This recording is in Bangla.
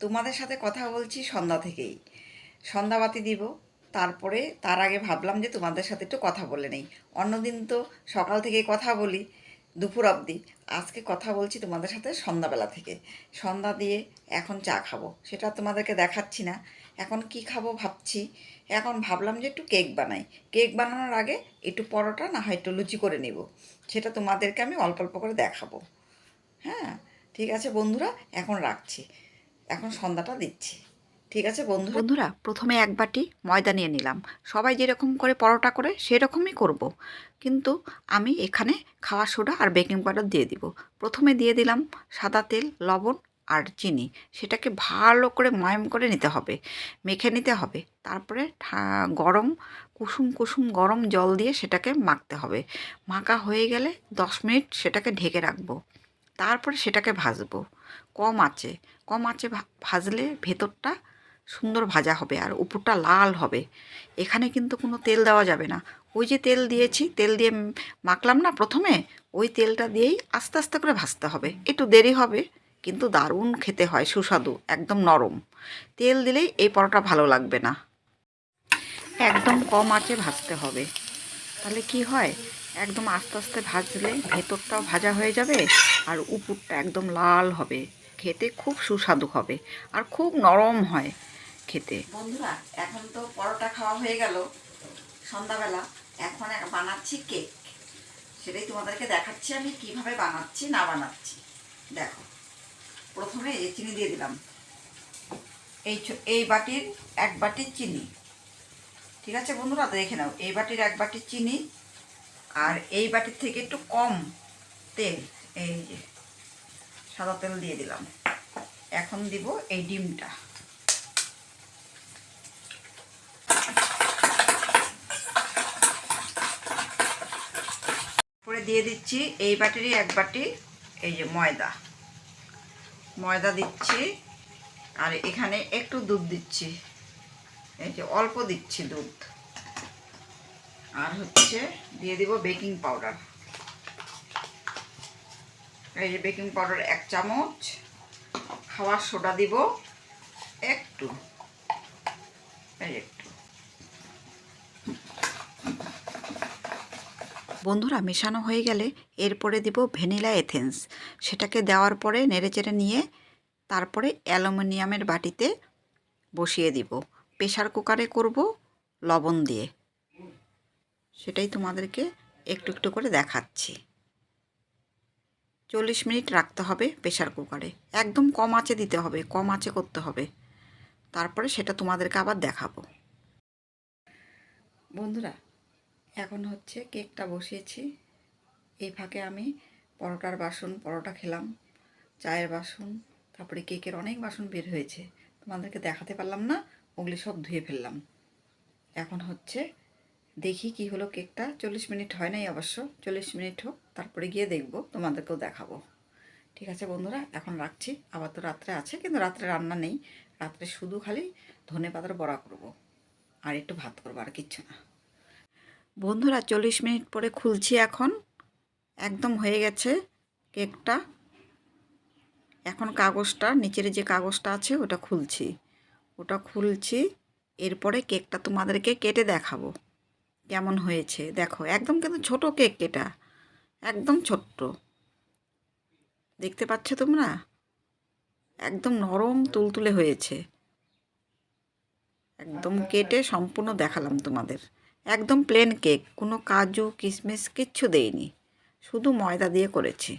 তোমাদের সাথে কথা বলছি সন্ধ্যা থেকেই। সন্ধ্যাবাতি দিব, তারপরে তার আগে ভাবলাম যে তোমাদের সাথে একটু কথা বলে নেই। অন্যদিন তো সকাল থেকে কথা বলি, দুপুর অবধি। আজকে কথা বলছি তোমাদের সাথে সন্ধ্যাবেলা থেকে। সন্ধ্যা দিয়ে এখন চা খাব, সেটা তোমাদেরকে দেখাচ্ছি না। এখন কি খাব ভাবছি। এখন ভাবলাম যে একটু কেক বানাই। কেক বানানোর আগে একটু পরোটা, না হয় একটু লুচি করে নিব। সেটা তোমাদেরকে আমি অল্প অল্প করে দেখাবো। হ্যাঁ ঠিক আছে বন্ধুরা, এখন রাখছি। এখন সন্ধ্যাটা দিচ্ছি। ঠিক আছে বন্ধু বন্ধুরা, প্রথমে এক বাটি ময়দা নিয়ে নিলাম। সবাই যেরকম করে পরোটা করে সেরকমই করব। কিন্তু আমি এখানে খাওয়া সোডা আর বেকিং পাউডার দিয়ে দিব। প্রথমে দিয়ে দিলাম সাদা তেল, লবণ আর চিনি। সেটাকে ভালো করে ময়াম করে নিতে হবে, মেখে নিতে হবে। তারপরে গরম, কুসুম কুসুম গরম জল দিয়ে সেটাকে মাখতে হবে। মাখা হয়ে গেলে দশ মিনিট সেটাকে ঢেকে রাখব। তারপরে সেটাকে ভাজবো। কম আঁচে। কম আঁচে ভাজলে ভেতরটা সুন্দর ভাজা হবে আর উপরটা লাল হবে। এখানে কিন্তু কোনো তেল দেওয়া যাবে না। ওই যে তেল দিয়েছি, তেল দিয়ে মাখলাম না প্রথমে, ওই তেলটা দিয়েই আস্তে আস্তে করে ভাজতে হবে। একটু দেরি হবে, কিন্তু দারুণ খেতে হয়, সুস্বাদু, একদম নরম। তেল দিলেই এই পরোটা ভালো লাগবে না। একদম কম আঁচে ভাজতে হবে। তাহলে কি হয়? একদম আস্তে আস্তে ভাজলে ভেতরটাও ভাজা হয়ে যাবে আর উপরটা একদম লাল হবে। খেতে খুব সুস্বাদু হবে আর খুব নরম হয় খেতে। বন্ধুরা, এখন তো পরোটা খাওয়া হয়ে গেল সন্ধ্যাবেলা। এখন বানাচ্ছি কেক। সেটাই তোমাদেরকে দেখাচ্ছি আমি কীভাবে বানাচ্ছি, না বানাচ্ছি। দেখো, প্রথমে চিনি দিয়ে দিলাম। এই এই বাটির এক বাটির চিনি। ঠিক আছে বন্ধুরা? দেখে নাও, এই বাটির এক বাটির চিনি আর এই বাটির থেকে একটু কম তেল, এই যে সাদা তেল দিয়ে দিলাম। এখন দিব এই ডিমটা। পরে দিয়ে দিচ্ছি এই বাটিরই এক বাটি, এই যে ময়দা। ময়দা দিচ্ছি আর এখানে একটু দুধ দিচ্ছি। এই যে অল্প দিচ্ছি দুধ। আর হচ্ছে দিয়ে দিব বেকিং পাউডার। এই যে বেকিং পাউডার এক চামচ খাওয়ার সোডা দিব একটু, এই একটু। বন্ধুরা, মেশানো হয়ে গেলে এরপরে দিব ভ্যানিলা এথেন্স। সেটাকে দেওয়ার পরে নেড়েচেড়ে নিয়ে তারপরে অ্যালুমিনিয়ামের বাটিতে বসিয়ে দিব। প্রেশার কুকারে করব লবণ দিয়ে। সেটাই তোমাদেরকে একটু একটু করে দেখাচ্ছি। চল্লিশ মিনিট রাখতে হবে প্রেশার কুকারে। একদম কম আঁচে দিতে হবে, কম আঁচে করতে হবে। তারপরে সেটা তোমাদেরকে আবার দেখাবো। বন্ধুরা, এখন হচ্ছে কেকটা বসিয়েছি। এই ফাঁকে আমি পরোটার বাসন, পরোটা খেলাম, চায়ের বাসন, তারপরে কেকের অনেক বাসন বের হয়েছে। তোমাদেরকে দেখাতে পারলাম না, ওগুলি সব ধুয়ে ফেললাম। এখন হচ্ছে দেখি কি হলো কেকটা। চল্লিশ মিনিট হয় নাই অবশ্য। চল্লিশ মিনিট হোক, তারপরে গিয়ে দেখব, তোমাদেরকেও দেখাবো। ঠিক আছে বন্ধুরা, এখন রাখছি। আবার তো রাত্রে আছে, কিন্তু রাত্রে রান্না নেই। রাত্রে শুধু খালি ধনে পাতার বড়া করব। আর একটু ভাত করব, আর কিচ্ছু না। বন্ধুরা, চল্লিশ মিনিট পরে খুলছি এখন। একদম হয়ে গেছে কেকটা। এখন কাগজটা, নিচের যে কাগজটা আছে, ওটা খুলছি। ওটা খুলছি, এরপরে কেকটা তোমাদেরকে কেটে দেখাবো। কেমন হয়েছে? দেখো, একদম কিন্তু ছোট কেক এটা। একদম ছোট্ট। দেখতে পাচ্ছ তোমরা? একদম নরম তুলতুলে হয়েছে। একদম কেটে সম্পূর্ণ দেখালাম তোমাদের। একদম প্লেন কেক কোনো কাজু কিশমিশ কিচ্ছু দেইনি। শুধু ময়দা দিয়ে করেছি।